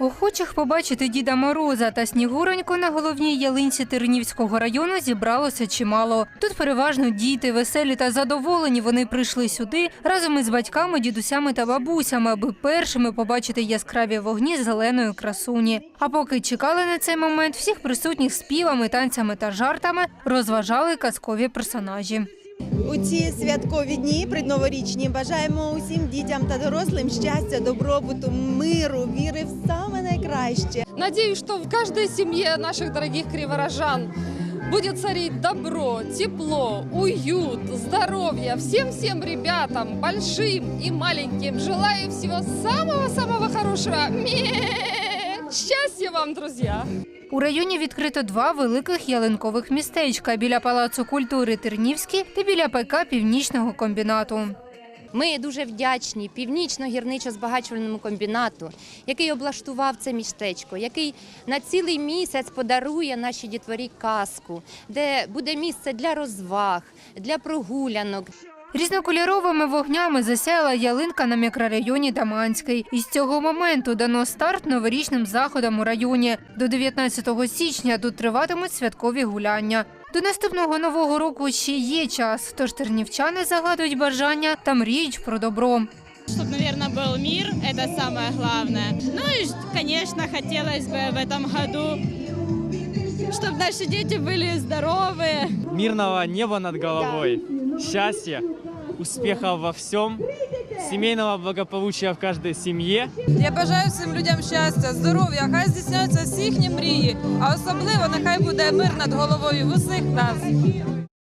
Охочих побачити Діда Мороза та Снігуроньку на головній ялинці Тернівського району зібралося чимало. Тут переважно діти, веселі та задоволені. Вони прийшли сюди разом із батьками, дідусями та бабусями, аби першими побачити яскраві вогні зеленої красуні. А поки чекали на цей момент, всіх присутніх співами, танцями та жартами розважали казкові персонажі. У ці святкові дні предноворічні бажаємо усім дітям та дорослим щастя, добробуту, миру, віри в саме найкраще. Надеюсь, что в каждой семье наших дорогих криворожан будет царить добро, тепло, уют, здоровье. Всем-всем ребятам, большим и маленьким, желаю всего самого-самого хорошего. Ме! Счастья вам, друзья! У районі відкрито два великих ялинкових містечка біля Палацу культури Тернівський та біля ПК Північного комбінату. Ми дуже вдячні північно-гірничо-збагачувальному комбінату, який облаштував це містечко, який на цілий місяць подарує нашій дітворі казку, де буде місце для розваг, для прогулянок. Різнокольоровими вогнями засяяла ялинка на мікрорайоні Даманський. І з цього моменту дано старт новорічним заходам у районі. До 19 січня тут триватимуть святкові гуляння. До наступного нового року ще є час, тож тернівчани загадують бажання та мріють про добро. Чтобы, наверное, был мир, это самое главное. Ну и, конечно, хотелось бы в этом году, чтобы наши дети были здоровы, мирного неба над головой, счастья, успехов во всем, семейного благополучия в каждой семье. Я бажаю всім людям щастя, здоров'я, хай здійсняються всі їхні мрії, а особливо нехай буде мир над головою в усіх нас.